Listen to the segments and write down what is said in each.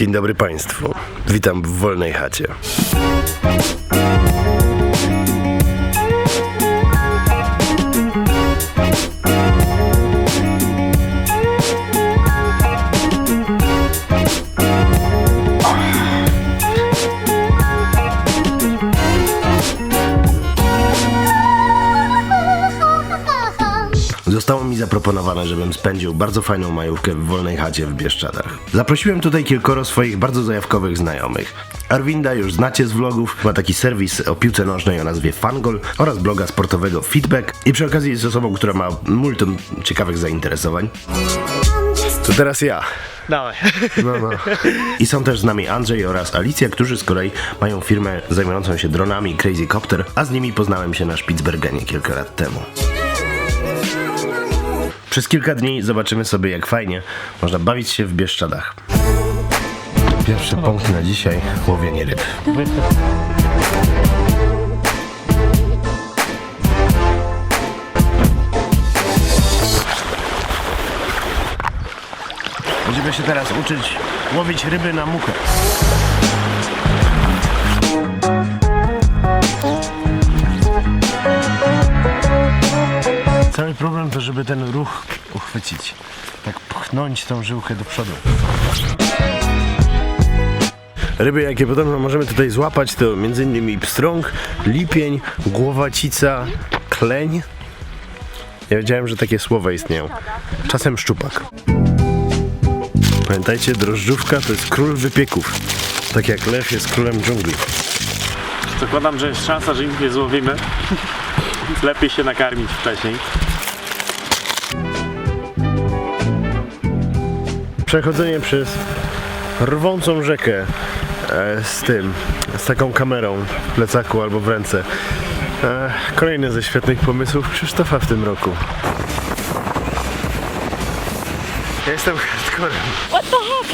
Dzień dobry Państwu. Witam w wolnej chacie. Zaproponowane, żebym spędził bardzo fajną majówkę w wolnej chacie w Bieszczadach. Zaprosiłem tutaj kilkoro swoich bardzo zajawkowych znajomych. Arwinda już znacie z vlogów, ma taki serwis o piłce nożnej o nazwie Fangol oraz bloga sportowego Feedback i przy okazji jest osobą, która ma multum ciekawych zainteresowań. To teraz ja. Dawaj. No, no. I są też z nami Andrzej oraz Alicja, którzy z kolei mają firmę zajmującą się dronami Crazy Copter, a z nimi poznałem się na Spitsbergenie kilka lat temu. Przez kilka dni zobaczymy sobie, jak fajnie można bawić się w Bieszczadach. Pierwszy punkt na dzisiaj łowienie ryb. Będziemy się teraz uczyć łowić ryby na muchę. Problem to, żeby ten ruch uchwycić. Tak pchnąć tą żyłkę do przodu. Ryby, jakie podobno możemy tutaj złapać, to m.in. pstrąg, lipień, głowacica, kleń. Ja wiedziałem, że takie słowa istnieją. Czasem szczupak. Pamiętajcie, drożdżówka to jest król wypieków. Tak jak lew jest królem dżungli. Zakładam, że jest szansa, że ich nie złowimy. Lepiej się nakarmić wcześniej. Przechodzenie przez rwącą rzekę e, z tym, z taką kamerą w plecaku albo w ręce. E, kolejny ze świetnych pomysłów Krzysztofa w tym roku. Ja jestem hardcorem. What the heck?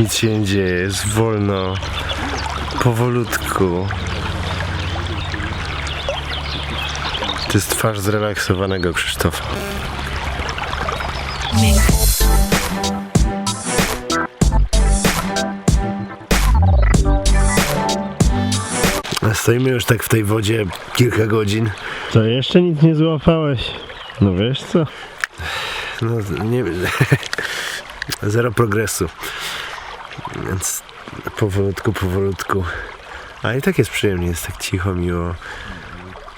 Nic się nie dzieje, jest wolno, powolutku. To jest twarz zrelaksowanego Krzysztofa. Stoimy już tak w tej wodzie kilka godzin. To jeszcze nic nie złapałeś. No wiesz co? No nie Zero progresu. Więc powolutku, powolutku. A i tak jest przyjemnie, jest tak cicho, miło.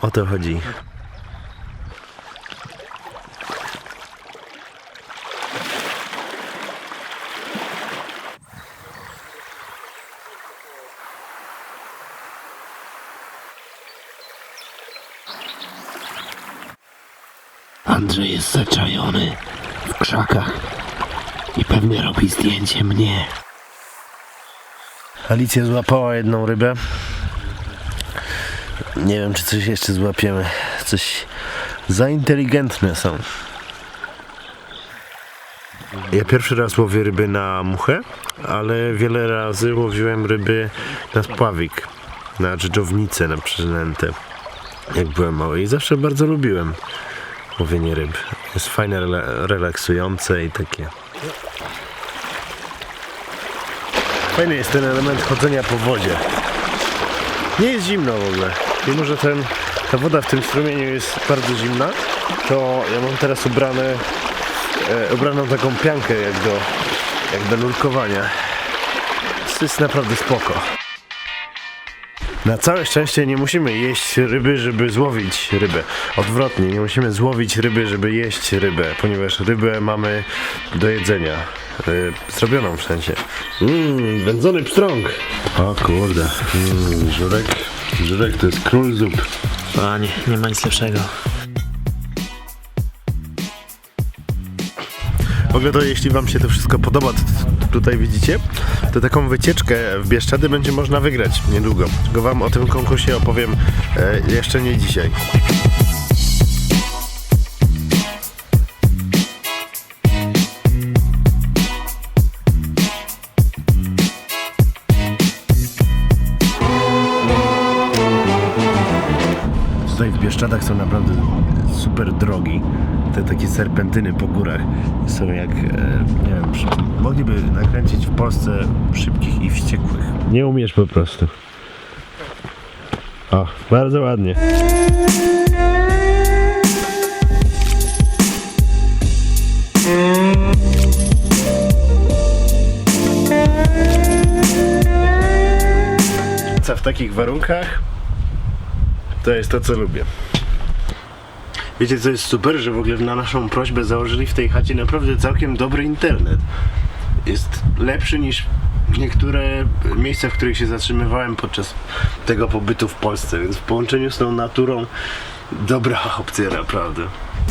O to chodzi. Andrzej jest zaczajony w krzakach i pewnie robi zdjęcie mnie. Alicja złapała jedną rybę. Nie wiem, czy coś jeszcze złapiemy. Coś za inteligentne są. Ja pierwszy raz łowię ryby na muchę, ale wiele razy łowiłem ryby na spławik, na dżdżownicę, na przynętę, jak byłem mały. I zawsze bardzo lubiłem łowienie ryb. Jest fajne, rela- relaksujące i takie. Fajny jest ten element chodzenia po wodzie. Nie jest zimno w ogóle. Mimo, że ten, ta woda w tym strumieniu jest bardzo zimna, to ja mam teraz ubrane, e, ubraną taką piankę jak do, jak do nurkowania. To jest naprawdę spoko. Na całe szczęście nie musimy jeść ryby, żeby złowić rybę. Odwrotnie, nie musimy złowić ryby, żeby jeść rybę, ponieważ rybę mamy do jedzenia. Y, zrobioną w sensie. Mmm, wędzony pstrąg. O kurde, mm, żurek. Żurek to jest król zup. Panie, nie ma nic lepszego. W ogóle to jeśli wam się to wszystko podoba, to, tutaj widzicie, to taką wycieczkę w Bieszczady będzie można wygrać niedługo. Tylko wam o tym konkursie opowiem e, jeszcze nie dzisiaj. Bieszczadach są naprawdę super drogi. Te takie serpentyny po górach są jak, e, nie wiem, przy- mogliby nakręcić w Polsce szybkich i wściekłych. Nie umiesz po prostu. O, bardzo ładnie. Co w takich warunkach to jest to, co lubię. Wiecie, co jest super, że w ogóle na naszą prośbę założyli w tej chacie naprawdę całkiem dobry internet. Jest lepszy niż niektóre miejsca, w których się zatrzymywałem podczas tego pobytu w Polsce, więc w połączeniu z tą naturą dobra opcja naprawdę.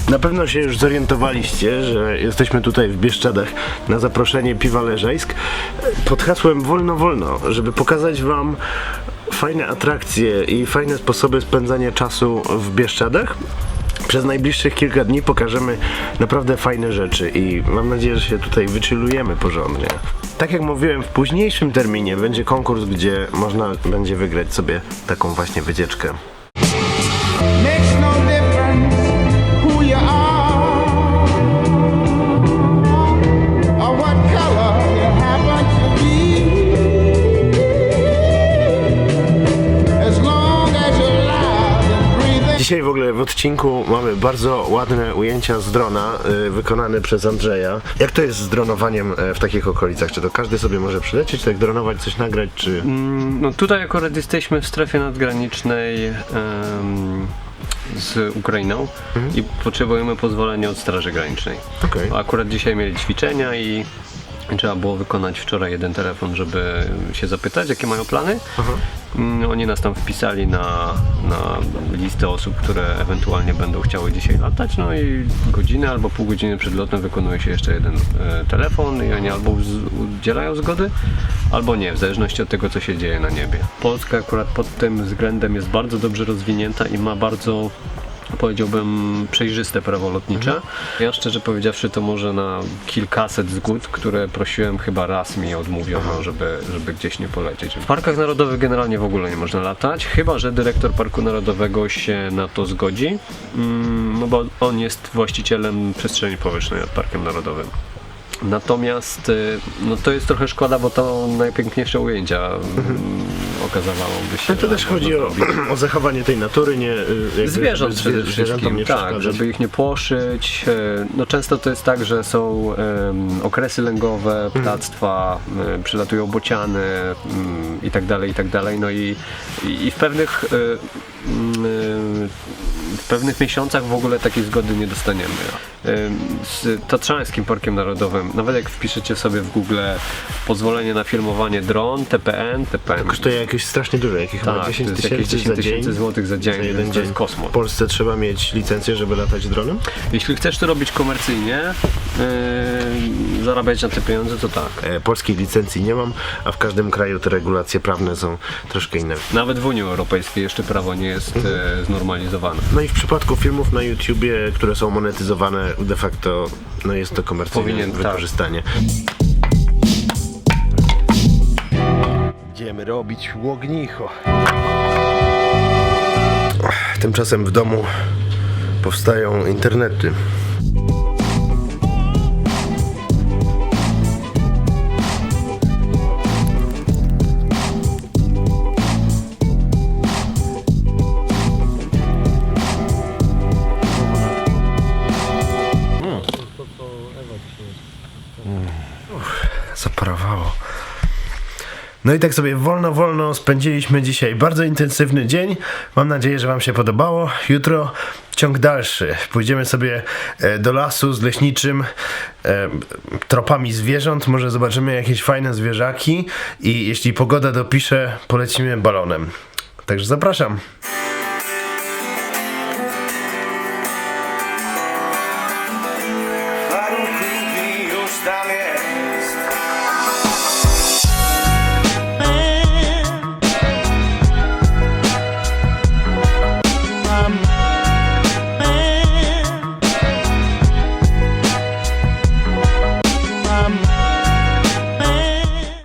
Na pewno się już zorientowaliście, że jesteśmy tutaj w Bieszczadach na zaproszenie Piwa Leżajsk pod hasłem Wolno Wolno, żeby pokazać Wam fajne atrakcje i fajne sposoby spędzania czasu w Bieszczadach. Przez najbliższych kilka dni pokażemy naprawdę fajne rzeczy i mam nadzieję, że się tutaj wyczylujemy porządnie. Tak jak mówiłem, w późniejszym terminie będzie konkurs, gdzie można będzie wygrać sobie taką właśnie wycieczkę. Dzisiaj w ogóle w odcinku mamy bardzo ładne ujęcia z drona y, wykonane przez Andrzeja. Jak to jest z dronowaniem e, w takich okolicach? Czy to każdy sobie może przylecieć, tak dronować, coś nagrać, czy... No tutaj akurat jesteśmy w strefie nadgranicznej z Ukrainą i potrzebujemy pozwolenia od Straży Granicznej. Okej. Akurat dzisiaj mieli ćwiczenia i trzeba było wykonać wczoraj jeden telefon, żeby się zapytać, jakie mają plany. Mm, Oni nas tam wpisali na, na listę osób, które ewentualnie będą chciały dzisiaj latać, no i godzinę albo pół godziny przed lotem wykonuje się jeszcze jeden e, telefon i oni albo udzielają zgody, albo nie, w zależności od tego, co się dzieje na niebie. Polska akurat pod tym względem jest bardzo dobrze rozwinięta i ma bardzo powiedziałbym przejrzyste prawo lotnicze. Ja szczerze powiedziawszy to może na kilkaset zgód, które prosiłem chyba raz mi odmówiono, żeby, żeby gdzieś nie polecieć. W parkach narodowych generalnie w ogóle nie można latać, chyba że dyrektor Parku Narodowego się na to zgodzi, mm, no bo on jest właścicielem przestrzeni powietrznej nad Parkiem Narodowym. Natomiast y, no to jest trochę szkoda, bo to najpiękniejsze ujęcia mm, okazywałoby się. No to też chodzi o, o zachowanie tej natury, nie... y, Zwierząt przede wszystkim, tak, żeby ich nie płoszyć. E, No często to jest tak, że są em, okresy lęgowe, Mhm. ptactwa, e, przylatują bociany mm, i tak dalej, i tak dalej. No i, i w pewnych w pewnych miesiącach w ogóle takiej zgody nie dostaniemy. Em, Z Tatrzańskim Parkiem Narodowym, nawet jak wpiszecie sobie w Google pozwolenie na filmowanie dron, TPN, TPN. Kosztuje jakieś strasznie dużo, jakich chyba Tak, 10 to jest jakieś tysięcy 10 za dzień. tysięcy złotych za dzień, Za jeden to dzień. jest kosmos. W Polsce trzeba mieć licencję, żeby latać dronem? Jeśli chcesz to robić komercyjnie, yy, zarabiać na te pieniądze, to tak. E, Polskiej licencji nie mam, a w każdym kraju te regulacje prawne są troszkę inne. Nawet w Unii Europejskiej jeszcze prawo nie jest e, znormalizowane. No i w przypadku filmów na YouTubie, które są monetyzowane, de facto no jest to komercyjne Powinien, tak. wykorzystanie. Idziemy robić łognicho. Tymczasem w domu powstają internety. No i tak sobie wolno, wolno spędziliśmy dzisiaj bardzo intensywny dzień. Mam nadzieję, że Wam się podobało. Jutro ciąg dalszy. Pójdziemy sobie e, do lasu z leśniczym e, tropami zwierząt. Może zobaczymy jakieś fajne zwierzaki i jeśli pogoda dopisze, polecimy balonem. Także zapraszam. Warunki już damy.